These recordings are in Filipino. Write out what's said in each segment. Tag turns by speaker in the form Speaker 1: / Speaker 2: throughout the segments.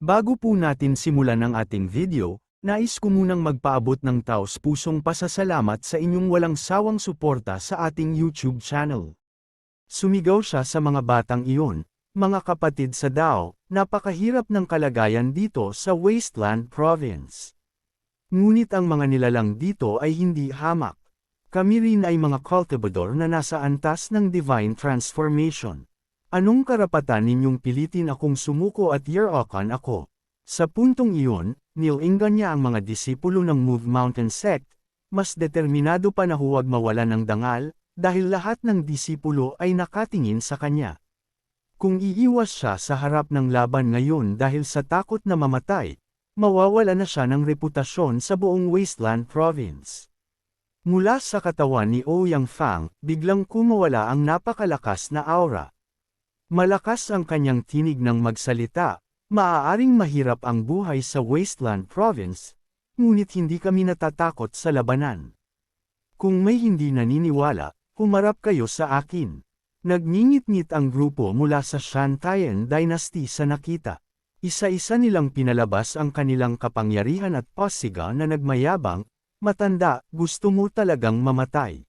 Speaker 1: Bago po natin simulan ang ating video, nais ko munang magpaabot ng taos pusong pasasalamat sa inyong walang sawang suporta sa ating YouTube channel. Sumigaw siya sa mga batang iyon, mga kapatid sa Dao, napakahirap ng kalagayan dito sa Wasteland Province. Ngunit ang mga nilalang dito ay hindi hamak. Kami rin ay mga cultivador na nasa antas ng divine transformation. Anong karapatan ninyong pilitin akong sumuko at yerokan ako? Sa puntong iyon, nilinggan niya ang mga disipulo ng Move Mountain Sect, mas determinado pa na huwag mawala ng dangal, dahil lahat ng disipulo ay nakatingin sa kanya. Kung iiwas siya sa harap ng laban ngayon dahil sa takot na mamatay, mawawala na siya ng reputasyon sa buong Wasteland Province. Mula sa katawan ni Ouyang Fang, biglang kumawala ang napakalakas na aura. Malakas ang kanyang tinig ng magsalita, maaaring mahirap ang buhay sa Wasteland Province, ngunit hindi kami natatakot sa labanan. Kung may hindi naniniwala, humarap kayo sa akin. Nagngingit-ngit ang grupo mula sa Shantayan Dynasty sa nakita. Isa-isa nilang pinalabas ang kanilang kapangyarihan at pasiga na nagmayabang, matanda, gusto mo talagang mamatay.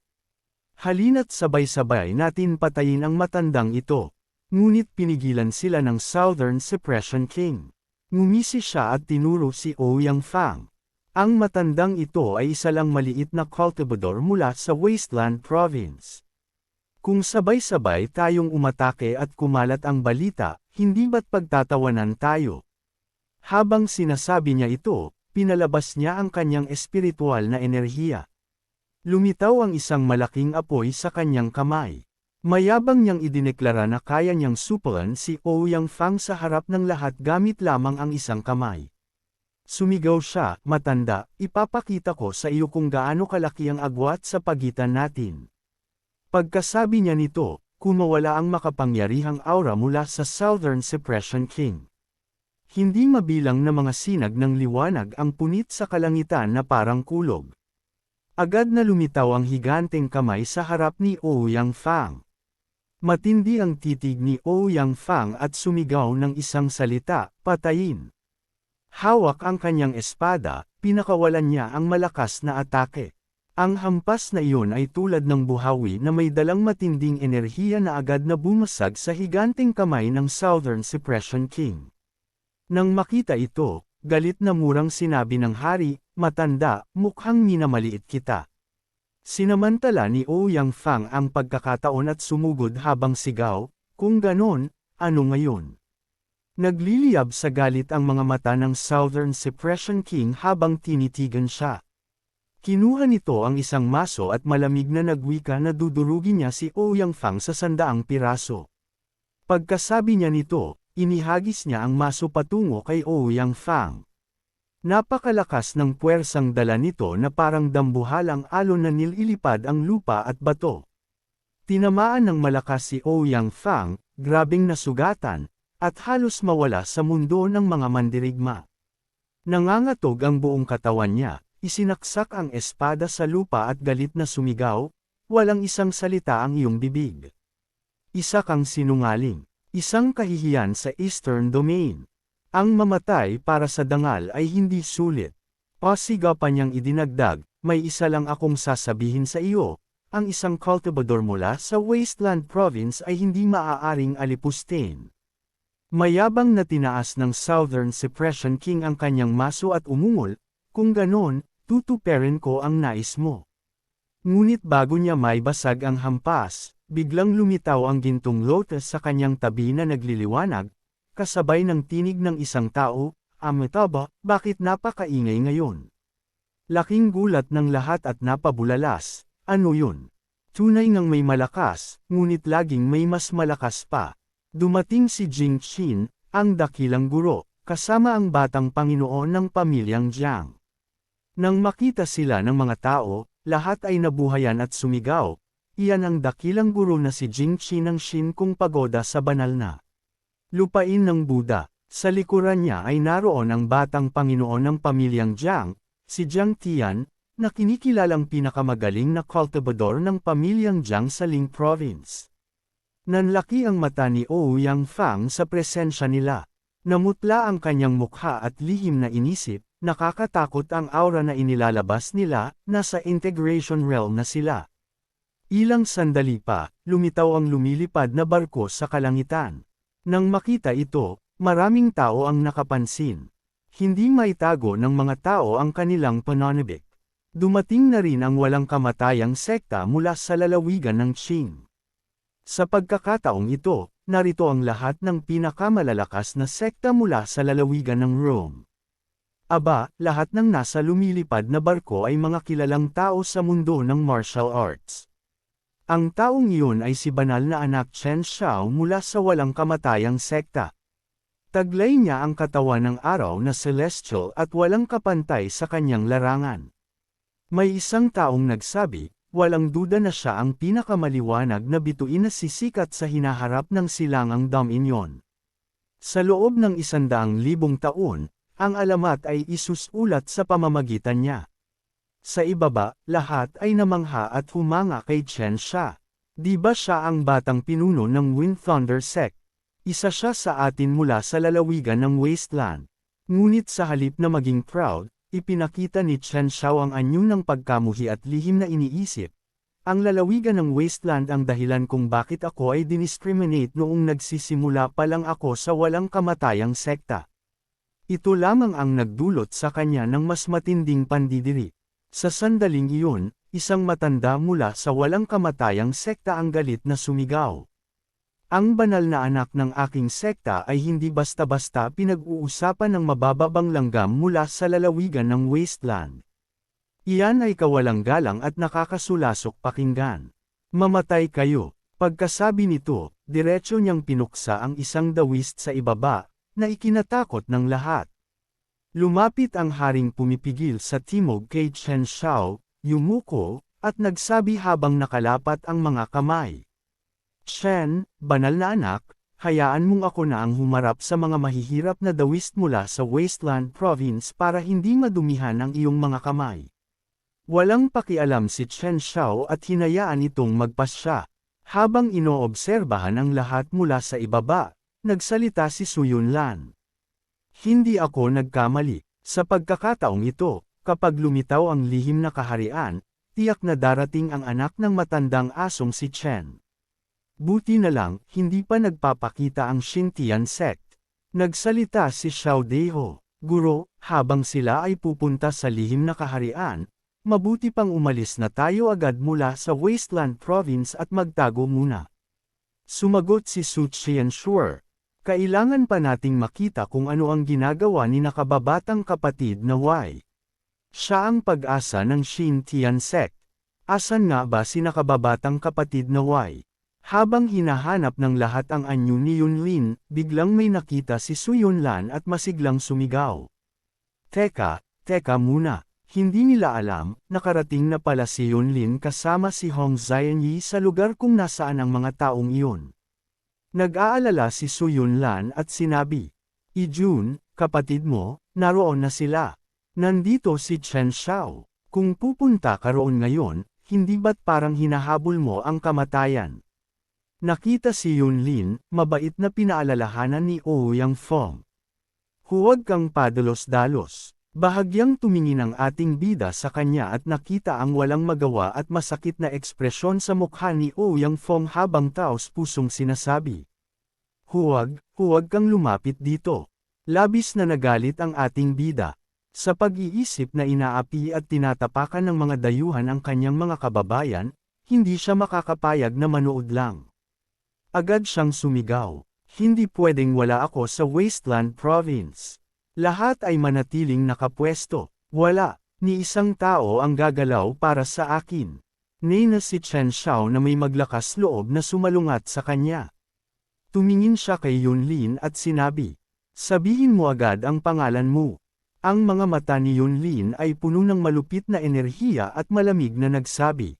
Speaker 1: Halina't sabay-sabay natin patayin ang matandang ito. Ngunit pinigilan sila ng Southern Suppression King. Ngumisi siya at tinuro si Ouyang Fang. Ang matandang ito ay isa lang maliit na cultivador mula sa Wasteland Province. Kung sabay-sabay tayong umatake at kumalat ang balita, hindi ba't pagtatawanan tayo? Habang sinasabi niya ito, pinalabas niya ang kanyang espiritual na enerhiya. Lumitaw ang isang malaking apoy sa kanyang kamay. Mayabang niyang idineklara na kaya niyang supulan si Ouyang Fang sa harap ng lahat gamit lamang ang isang kamay. Sumigaw siya, matanda, ipapakita ko sa iyo kung gaano kalaki ang agwat sa pagitan natin. Pagkasabi niya nito, kumawala ang makapangyarihang aura mula sa Southern Suppression King. Hindi mabilang na mga sinag ng liwanag ang punit sa kalangitan na parang kulog. Agad na lumitaw ang higanteng kamay sa harap ni Ouyang Fang. Matindi ang titig ni Ouyang Fang at sumigaw ng isang salita, patayin. Hawak ang kanyang espada, pinakawalan niya ang malakas na atake. Ang hampas na iyon ay tulad ng buhawi na may dalang matinding enerhiya na agad na bumasag sa higanteng kamay ng Southern Suppression King. Nang makita ito, galit na murang sinabi ng hari, matanda, mukhang minamaliit kita. Sinamantala ni Ouyang Fang ang pagkakataon at sumugod habang sigaw, kung ganon, ano ngayon? Nagliliyab sa galit ang mga mata ng Southern Suppression King habang tinitigan siya. Kinuha nito ang isang maso at malamig na nagwika na dudurugin niya si Ouyang Fang sa sandaang piraso. Pagkasabi niya nito, inihagis niya ang maso patungo kay Ouyang Fang. Napakalakas ng puwersang dala nito na parang dambuhalang alon na nililipad ang lupa at bato. Tinamaan ng malakas si Ouyang Fang, grabing nasugatan, at halos mawala sa mundo ng mga mandirigma. Nangangatog ang buong katawan niya, isinaksak ang espada sa lupa at galit na sumigaw, walang isang salita ang iyong bibig. Isa kang sinungaling, isang kahihiyan sa Eastern Domain. Ang mamatay para sa dangal ay hindi sulit. Pasiga pa niyang idinagdag, may isa lang akong sasabihin sa iyo, ang isang cultivador mula sa Wasteland Province ay hindi maaaring alipustin. Mayabang na tinaas ng Southern Suppression King ang kanyang maso at umungol, kung ganon, tutuperin ko ang nais mo. Ngunit bago niya may basag ang hampas, biglang lumitaw ang gintong lotus sa kanyang tabi na nagliliwanag, kasabay ng tinig ng isang tao, Amitaba, bakit napakaingay ngayon? Laking gulat ng lahat at napabulalas, ano yun? Tunay ngang may malakas, ngunit laging may mas malakas pa. Dumating si Jing Qin, ang dakilang guro, kasama ang batang Panginoon ng pamilyang Jiang. Nang makita sila ng mga tao, lahat ay nabuhayan at sumigaw, iyan ang dakilang guro na si Jing Qin ng Shin Kung Pagoda sa banal na lupain ng Buddha. Sa likuran niya ay naroon ang batang Panginoon ng pamilyang Jiang, si Jiang Tian, na kinikilalang pinakamagaling na cultivador ng pamilyang Jiang sa Ling Province. Nanlaki ang mata ni Ouyang Fang sa presensya nila. Namutla ang kanyang mukha at lihim na inisip, nakakatakot ang aura na inilalabas nila, nasa integration realm na sila. Ilang sandali pa, lumitaw ang lumilipad na barko sa kalangitan. Nang makita ito, maraming tao ang nakapansin. Hindi maitago ng mga tao ang kanilang pananabik. Dumating na rin ang walang kamatayang sekta mula sa lalawigan ng Qing. Sa pagkakataong ito, narito ang lahat ng pinakamalalakas na sekta mula sa lalawigan ng Rome. Aba, lahat ng nasa lumilipad na barko ay mga kilalang tao sa mundo ng martial arts. Ang taong iyon ay si banal na anak Chen Xiao mula sa walang kamatayang sekta. Taglay niya ang katawan ng araw na celestial at walang kapantay sa kanyang larangan. May isang taong nagsabi, walang duda na siya ang pinakamaliwanag na bituin na sisikat sa hinaharap ng silangang Dominion. Sa loob ng isandaang libong taon, ang alamat ay isusulat sa pamamagitan niya. Sa ibaba, lahat ay namangha at humanga kay Chen Xia. Di ba siya ang batang pinuno ng Wind Thunder Sect? Isa siya sa atin mula sa lalawigan ng Wasteland. Ngunit sa halip na maging proud, ipinakita ni Chen Xiao ang anyo ng pagkamuhi at lihim na iniisip. Ang lalawigan ng wasteland ang dahilan kung bakit ako ay diniscriminate noong nagsisimula pa lang ako sa walang kamatayang sekta. Ito lamang ang nagdulot sa kanya ng mas matinding pandidiri. Sa sandaling iyon, isang matanda mula sa walang kamatayang sekta ang galit na sumigaw. Ang banal na anak ng aking sekta ay hindi basta-basta pinag-uusapan ng mabababang langgam mula sa lalawigan ng wasteland. Iyan ay kawalang galang at nakakasulasok pakinggan. Mamatay kayo. Pagkasabi nito, diretsyo niyang pinuksa ang isang dawist sa ibaba, na ikinatakot ng lahat. Lumapit ang haring pumipigil sa timog kay Chen Xiao, yumuko, at nagsabi habang nakalapat ang mga kamay. Chen, banal na anak, hayaan mong ako na ang humarap sa mga mahihirap na dawist mula sa Wasteland Province para hindi madumihan ang iyong mga kamay. Walang pakialam si Chen Xiao at hinayaan itong magpasya. Habang inoobserbahan ang lahat mula sa ibaba, nagsalita si Suyun Lan. Hindi ako nagkamali. Sa pagkakataong ito, kapag lumitaw ang lihim na kaharian, tiyak na darating ang anak ng matandang asong si Chen. Buti na lang, hindi pa nagpapakita ang Xintian sect. Nagsalita si Xiao Deho, Guro, habang sila ay pupunta sa lihim na kaharian, mabuti pang umalis na tayo agad mula sa Wasteland Province at magtago muna. Sumagot si Su Qianshuer, kailangan pa nating makita kung ano ang ginagawa ni nakababatang kapatid na Y. Siya ang pag-asa ng Shin Tian Sect. Asan nga ba si nakababatang kapatid na Y? Habang hinahanap ng lahat ang anyo ni Yunlin, biglang may nakita si Su Yunlan at masiglang sumigaw. Teka, teka muna. Hindi nila alam, nakarating na pala si Yunlin kasama si Hong Zianyi sa lugar kung nasaan ang mga taong iyon. Nag-aalala si Su Yunlan at sinabi, Ijun, kapatid mo, naroon na sila. Nandito si Chen Xiao. Kung pupunta ka roon ngayon, hindi ba't parang hinahabol mo ang kamatayan? Nakita si Yunlin, mabait na pinaalalahanan ni Ouyang Fong. Huwag kang padalos-dalos. Bahagyang tumingin ang ating bida sa kanya at nakita ang walang magawa at masakit na ekspresyon sa mukha ni Ouyang Fong habang taos pusong sinasabi. Huwag, huwag kang lumapit dito. Labis na nagalit ang ating bida. Sa pag-iisip na inaapi at tinatapakan ng mga dayuhan ang kanyang mga kababayan, hindi siya makakapayag na manood lang. Agad siyang sumigaw. Hindi pwedeng wala ako sa Wasteland Province. Lahat ay manatiling nakapwesto. Wala, ni isang tao ang gagalaw para sa akin. Nina si Chen Xiao na may maglakas loob na sumalungat sa kanya. Tumingin siya kay Yunlin at sinabi, Sabihin mo agad ang pangalan mo. Ang mga mata ni Yunlin ay puno ng malupit na enerhiya at malamig na nagsabi.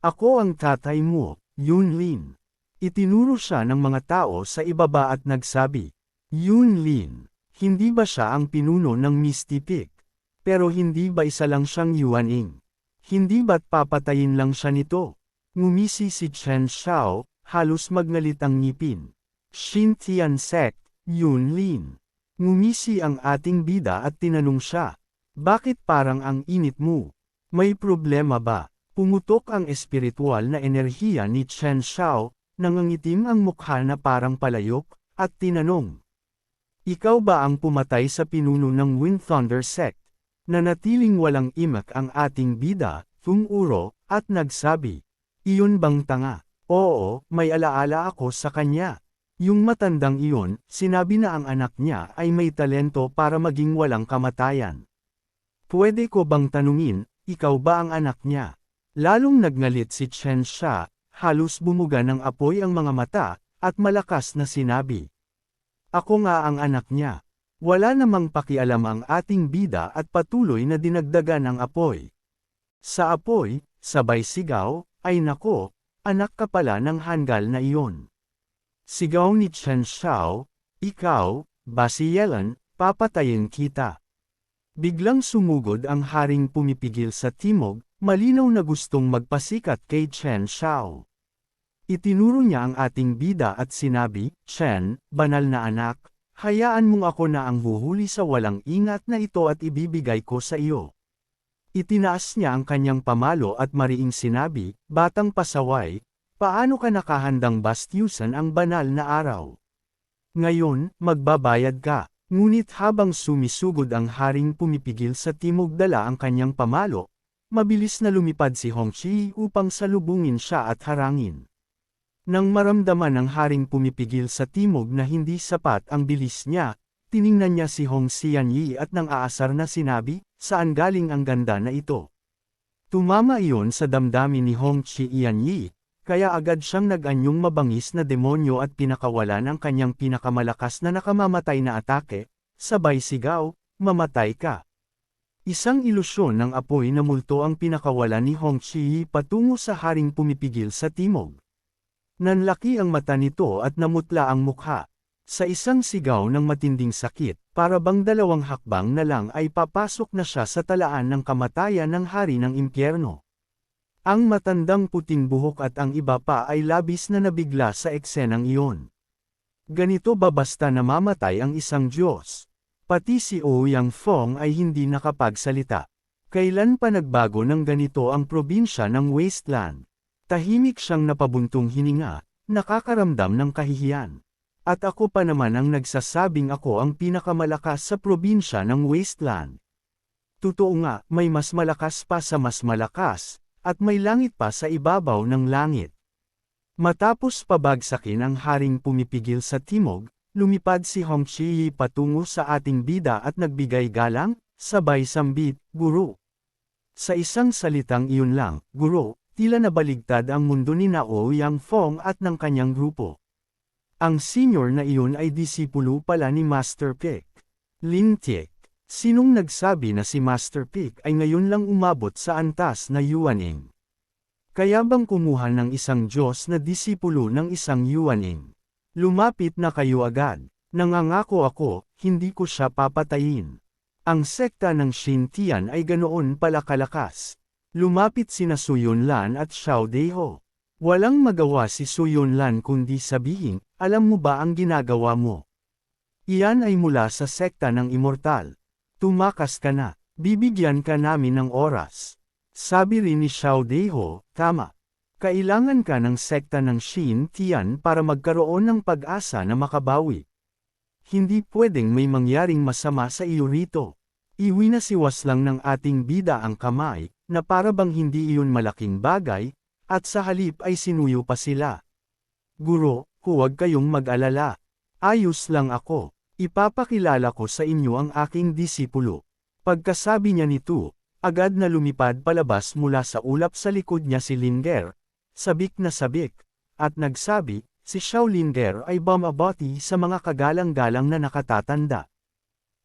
Speaker 1: Ako ang tatay mo, Yunlin. Itinuro siya ng mga tao sa ibaba at nagsabi, Yunlin. Hindi ba siya ang pinuno ng Misty Peak? Pero hindi ba isa lang siyang Yuaning? Hindi ba't papatayin lang siya nito? Ngumisi si Chen Xiao, halos magnalit ang ngipin. Shin Tian Sect, Yunlin. Ngumisi ang ating bida at tinanong siya, Bakit parang ang init mo? May problema ba? Pumutok ang espiritual na enerhiya ni Chen Xiao, nangangitim ang mukha na parang palayok, at tinanong. Ikaw ba ang pumatay sa pinuno ng Wind Thunder Sect? Nanatiling walang imak ang ating bida, Fung Uro, at nagsabi. Iyon bang tanga? Oo, may alaala ako sa kanya. Yung matandang iyon, sinabi na ang anak niya ay may talento para maging walang kamatayan. Pwede ko bang tanungin, ikaw ba ang anak niya? Lalong nagngalit si Chen Xia, halos bumuga ng apoy ang mga mata, at malakas na sinabi. Ako nga ang anak niya. Wala namang pakialam ang ating bida at patuloy na dinagdagan ang apoy. Sa apoy, sabay sigaw, ay nako, anak ka pala ng hanggal na iyon. Sigaw ni Chen Xiao, ikaw, Basielan, papatayin kita. Biglang sumugod ang haring pumipigil sa timog, malinaw na gustong magpasikat kay Chen Xiao. Itinuro niya ang ating bida at sinabi, Chen, banal na anak, hayaan mong ako na ang huhuli sa walang ingat na ito at ibibigay ko sa iyo. Itinaas niya ang kanyang pamalo at mariing sinabi, Batang pasaway, paano ka nakahandang bastyusan ang banal na araw? Ngayon, magbabayad ka. Ngunit habang sumisugod ang haring pumipigil sa timog dala ang kanyang pamalo, Mabilis na lumipad si Hongqi upang salubungin siya at harangin. Nang maramdaman ng haring pumipigil sa timog na hindi sapat ang bilis niya, tiningnan niya si Hong Xianyi at nang aasar na sinabi, saan galing ang ganda na ito. Tumama iyon sa damdamin ni Hong Xianyi, kaya agad siyang nag-anyong mabangis na demonyo at pinakawalan ang kanyang pinakamalakas na nakamamatay na atake, sabay sigaw, mamatay ka. Isang ilusyon ng apoy na multo ang pinakawala ni Hong Chi patungo sa haring pumipigil sa timog. Nanlaki ang mata nito at namutla ang mukha. Sa isang sigaw ng matinding sakit, para bang dalawang hakbang na lang ay papasok na siya sa talaan ng kamatayan ng hari ng impyerno. Ang matandang puting buhok at ang iba pa ay labis na nabigla sa eksenang iyon. Ganito ba basta namamatay ang isang Diyos? Pati si Ouyang Fong ay hindi nakapagsalita. Kailan pa nagbago ng ganito ang probinsya ng wasteland? Tahimik siyang napabuntong hininga, nakakaramdam ng kahihiyan. At ako pa naman ang nagsasabing ako ang pinakamalakas sa probinsya ng wasteland. Totoo nga, may mas malakas pa sa mas malakas, at may langit pa sa ibabaw ng langit. Matapos pabagsakin ang haring pumipigil sa timog, Lumipad si Hong Chi patungo sa ating bida at nagbigay galang, sabay sambit, guro. Sa isang salitang iyon lang, guro, tila nabaligtad ang mundo ni Nao Yang Fong at ng kanyang grupo. Ang senior na iyon ay disipulo pala ni Master Pick. Lin Tiek. Sinong nagsabi na si Master Pick ay ngayon lang umabot sa antas na Yuaning? Kaya bang kumuha ng isang Diyos na disipulo ng isang Yuaning? Lumapit na kayo agad. Nangangako ako, hindi ko siya papatayin. Ang sekta ng Shintian ay ganoon pala kalakas. Lumapit sina Suyunlan at Xiao Deho. Walang magawa si Suyunlan kundi sabihin, alam mo ba ang ginagawa mo? Iyan ay mula sa sekta ng Immortal. Tumakas ka na, bibigyan ka namin ng oras. Sabi rin ni Xiao Deho, tama. Kailangan ka ng sekta ng Shin Tian para magkaroon ng pag-asa na makabawi. Hindi pwedeng may mangyaring masama sa iyo rito. Iwi na siwas lang ng ating bida ang kamay, na para bang hindi iyon malaking bagay, at sa halip ay sinuyo pa sila. Guro, huwag kayong mag-alala. Ayos lang ako. Ipapakilala ko sa inyo ang aking disipulo. Pagkasabi niya nito, agad na lumipad palabas mula sa ulap sa likod niya si Linger, sabik na sabik, at nagsabi, si Shaolinger ay bumabati sa mga kagalang-galang na nakatatanda.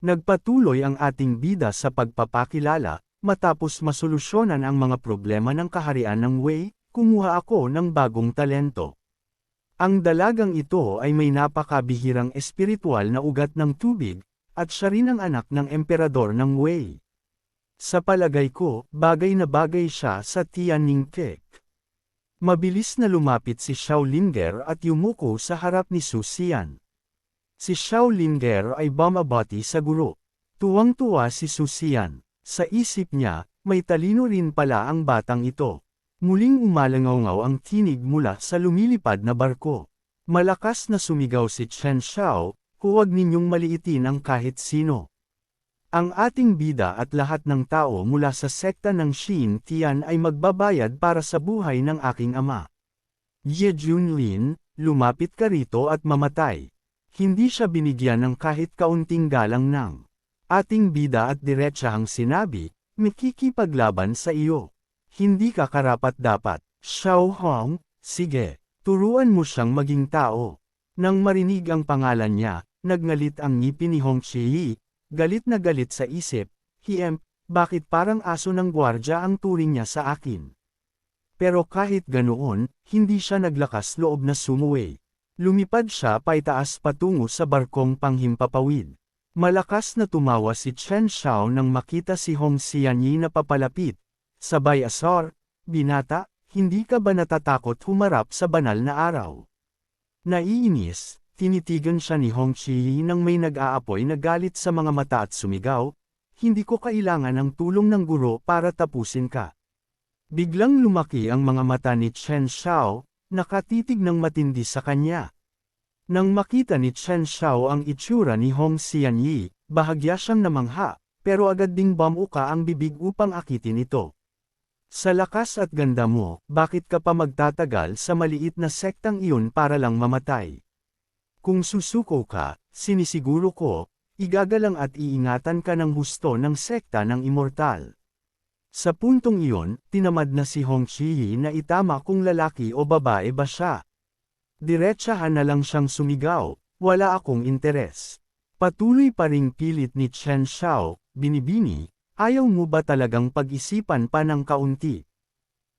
Speaker 1: Nagpatuloy ang ating bida sa pagpapakilala, matapos masolusyonan ang mga problema ng kaharian ng Wei, kumuha ako ng bagong talento. Ang dalagang ito ay may napakabihirang espiritual na ugat ng tubig, at siya rin ang anak ng emperador ng Wei. Sa palagay ko, bagay na bagay siya sa Tianning Kek. Mabilis na lumapit si Xiao Linger at yumuko sa harap ni Su Xian. Si Xiao Linger ay bumabati sa guro. Tuwang-tuwa si Susian. Sa isip niya, may talino rin pala ang batang ito. Muling umalangaw ang tinig mula sa lumilipad na barko. Malakas na sumigaw si Chen Xiao, huwag ninyong maliitin ang kahit sino. Ang ating bida at lahat ng tao mula sa sekta ng Shin Tian ay magbabayad para sa buhay ng aking ama. Ye Junlin, lumapit ka rito at mamatay. Hindi siya binigyan ng kahit kaunting galang ng ating bida at diretsahang sinabi, mikikipaglaban sa iyo. Hindi ka karapat dapat. Xiao Hong, sige, turuan mo siyang maging tao. Nang marinig ang pangalan niya, nagngalit ang ngipin ni Hong Chi galit na galit sa isip, Hiem, bakit parang aso ng gwardya ang turing niya sa akin? Pero kahit ganoon, hindi siya naglakas loob na sumuwi. Lumipad siya paitaas patungo sa barkong panghimpapawid. Malakas na tumawa si Chen Xiao nang makita si Hong Xianyi na papalapit, Sabay asor, binata, hindi ka ba natatakot humarap sa banal na araw? Naiinis, tinitigan siya ni Hong Chi nang may nag-aapoy na galit sa mga mata at sumigaw, hindi ko kailangan ng tulong ng guro para tapusin ka. Biglang lumaki ang mga mata ni Chen Xiao, nakatitig ng matindi sa kanya. Nang makita ni Chen Xiao ang itsura ni Hong Xianyi, bahagya siyang namangha, pero agad ding bamuka ang bibig upang akitin ito. Sa lakas at ganda mo, bakit ka pa magtatagal sa maliit na sektang iyon para lang mamatay? Kung susuko ka, sinisiguro ko, igagalang at iingatan ka ng husto ng sekta ng immortal. Sa puntong iyon, tinamad na si Hong Chi na itama kung lalaki o babae ba siya. Diretsahan na lang siyang sumigaw, wala akong interes. Patuloy pa ring pilit ni Chen Xiao, binibini, Ayaw mo ba talagang pag-isipan pa ng kaunti?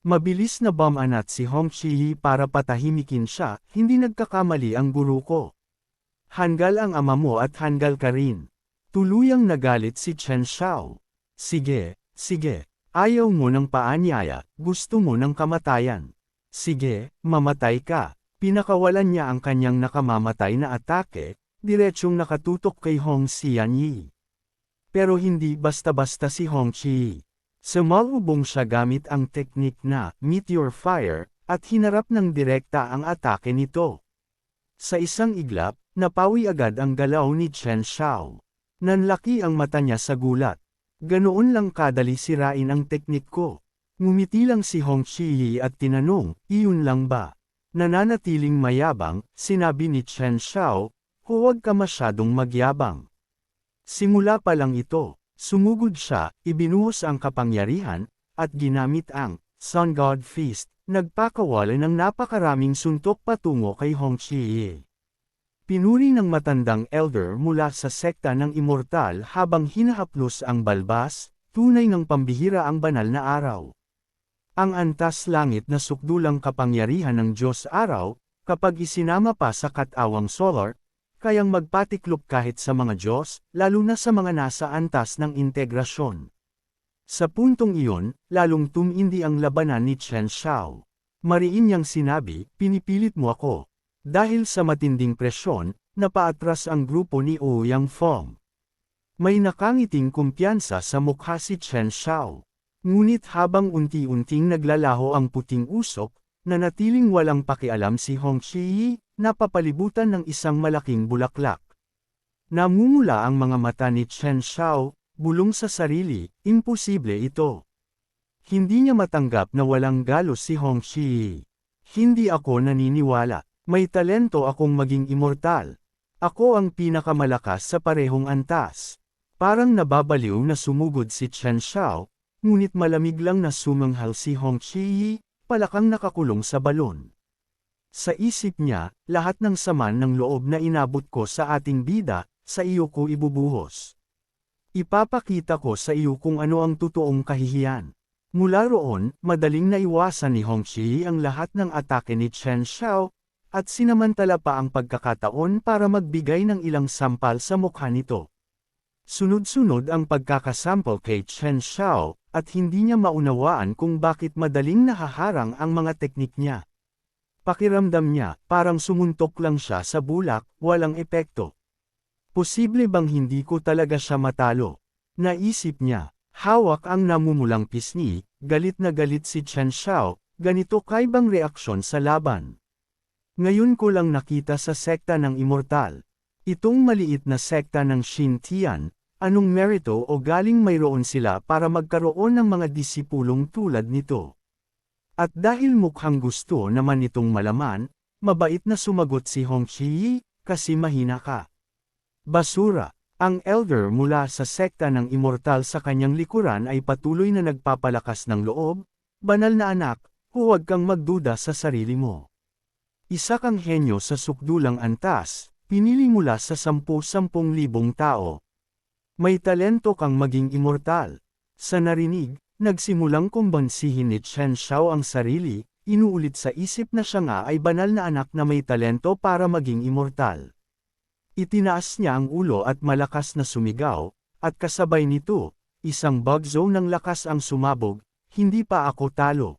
Speaker 1: Mabilis na bumanat si Hong Chi para patahimikin siya, hindi nagkakamali ang guru ko. Hanggal ang ama mo at hanggal ka rin. Tuluyang nagalit si Chen Xiao. Sige, sige, ayaw mo ng paanyaya, gusto mo ng kamatayan. Sige, mamatay ka. Pinakawalan niya ang kanyang nakamamatay na atake, diretsyong nakatutok kay Hong Xianyi. Pero hindi basta-basta si Hong Chi. Sumalubong siya gamit ang teknik na Meteor Fire, at hinarap ng direkta ang atake nito. Sa isang iglap, napawi agad ang galaw ni Chen Xiao. Nanlaki ang mata niya sa gulat. Ganoon lang kadali sirain ang teknik ko. Ngumiti lang si Hong Chi at tinanong, iyon lang ba? Nananatiling mayabang, sinabi ni Chen Xiao, huwag ka masyadong magyabang. Simula pa lang ito, sumugod siya, ibinuhos ang kapangyarihan, at ginamit ang Sun God Feast, nagpakawala ng napakaraming suntok patungo kay Hong Chi. Pinuri ng matandang elder mula sa sekta ng immortal habang hinahaplos ang balbas, tunay ng pambihira ang banal na araw. Ang antas langit na sukdulang kapangyarihan ng Diyos araw, kapag isinama pa sa katawang solar, kayang magpatiklop kahit sa mga Diyos, lalo na sa mga nasa antas ng integrasyon. Sa puntong iyon, lalong tumindi ang labanan ni Chen Xiao. Mariin niyang sinabi, pinipilit mo ako. Dahil sa matinding presyon, napaatras ang grupo ni Ouyang Fong. May nakangiting kumpiyansa sa mukha si Chen Xiao. Ngunit habang unti-unting naglalaho ang puting usok, nanatiling walang pakialam si Hong Chi napapalibutan ng isang malaking bulaklak. Namumula ang mga mata ni Chen Xiao, bulong sa sarili, imposible ito. Hindi niya matanggap na walang galos si Hong Xi. Hindi ako naniniwala, may talento akong maging immortal. Ako ang pinakamalakas sa parehong antas. Parang nababaliw na sumugod si Chen Xiao, ngunit malamig lang na sumanghal si Hong Xi, palakang nakakulong sa balon. Sa isip niya, lahat ng saman ng loob na inabot ko sa ating bida, sa iyo ko ibubuhos. Ipapakita ko sa iyo kung ano ang totoong kahihiyan. Mula roon, madaling naiwasan ni Hongxi ang lahat ng atake ni Chen Xiao, at sinamantala pa ang pagkakataon para magbigay ng ilang sampal sa mukha nito. Sunod-sunod ang pagkakasample kay Chen Xiao, at hindi niya maunawaan kung bakit madaling nahaharang ang mga teknik niya. Pakiramdam niya, parang sumuntok lang siya sa bulak, walang epekto. Posible bang hindi ko talaga siya matalo? Naisip niya, hawak ang namumulang pisngi, galit na galit si Chen Xiao, ganito kaibang reaksyon sa laban. Ngayon ko lang nakita sa sekta ng Immortal. Itong maliit na sekta ng Shin Tian, anong merito o galing mayroon sila para magkaroon ng mga disipulong tulad nito. At dahil mukhang gusto naman itong malaman, mabait na sumagot si Hong Chi kasi mahina ka. Basura, ang elder mula sa sekta ng Immortal sa kanyang likuran ay patuloy na nagpapalakas ng loob, banal na anak, huwag kang magduda sa sarili mo. Isa kang henyo sa sukdulang antas, pinili mula sa sampu-sampung libong tao. May talento kang maging immortal. Sa narinig, nagsimulang kumbansihin ni Chen Xiao ang sarili, inuulit sa isip na siya nga ay banal na anak na may talento para maging immortal. Itinaas niya ang ulo at malakas na sumigaw, at kasabay nito, isang bagzo ng lakas ang sumabog, hindi pa ako talo.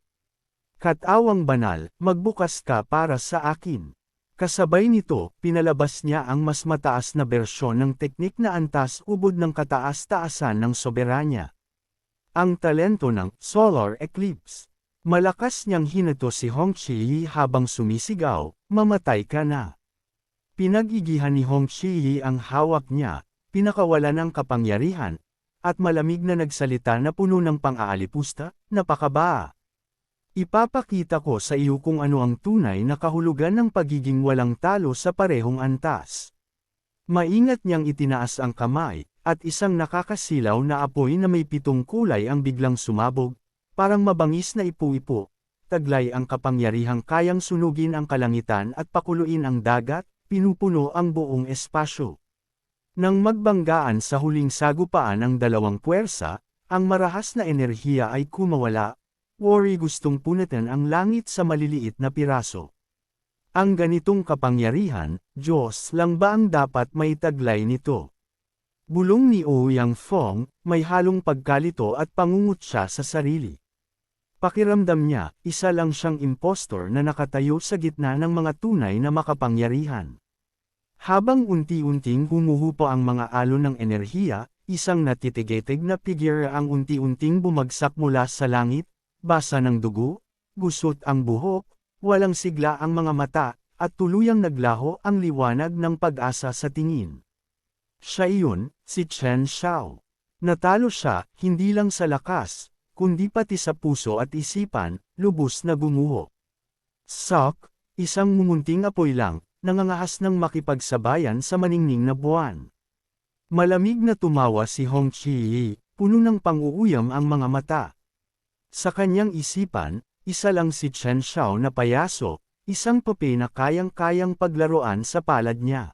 Speaker 1: Katawang banal, magbukas ka para sa akin. Kasabay nito, pinalabas niya ang mas mataas na bersyon ng teknik na antas ubod ng kataas-taasan ng soberanya. Ang talento ng Solar Eclipse. Malakas niyang hinato si Hong Chi habang sumisigaw, mamatay ka na. Pinagigihan ni Hong Chi ang hawak niya, pinakawalan ng kapangyarihan, at malamig na nagsalita na puno ng pang-aalipusta, napakaba. Ipapakita ko sa iyo kung ano ang tunay na kahulugan ng pagiging walang talo sa parehong antas. Maingat niyang itinaas ang kamay, at isang nakakasilaw na apoy na may pitong kulay ang biglang sumabog, parang mabangis na ipu-ipo, taglay ang kapangyarihang kayang sunugin ang kalangitan at pakuluin ang dagat, pinupuno ang buong espasyo. Nang magbanggaan sa huling sagupaan ang dalawang puwersa, ang marahas na enerhiya ay kumawala, Worry gustong punatan ang langit sa maliliit na piraso. Ang ganitong kapangyarihan, Diyos lang ba ang dapat may taglay nito? Bulong ni Ouyang Fong, may halong pagkalito at pangungut siya sa sarili. Pakiramdam niya, isa lang siyang impostor na nakatayo sa gitna ng mga tunay na makapangyarihan. Habang unti-unting humuhupo ang mga alon ng enerhiya, isang natitigitig na figure ang unti-unting bumagsak mula sa langit, basa ng dugo, gusot ang buhok, walang sigla ang mga mata, at tuluyang naglaho ang liwanag ng pag-asa sa tingin. Siya iyon, si Chen Xiao. Natalo siya, hindi lang sa lakas, kundi pati sa puso at isipan, lubos na gumuho. Sok, isang mumunting apoy lang, nangangahas ng makipagsabayan sa maningning na buwan. Malamig na tumawa si Hong Chi, puno ng panguuyam ang mga mata. Sa kanyang isipan, isa lang si Chen Xiao na payaso, isang pape na kayang-kayang paglaruan sa palad niya.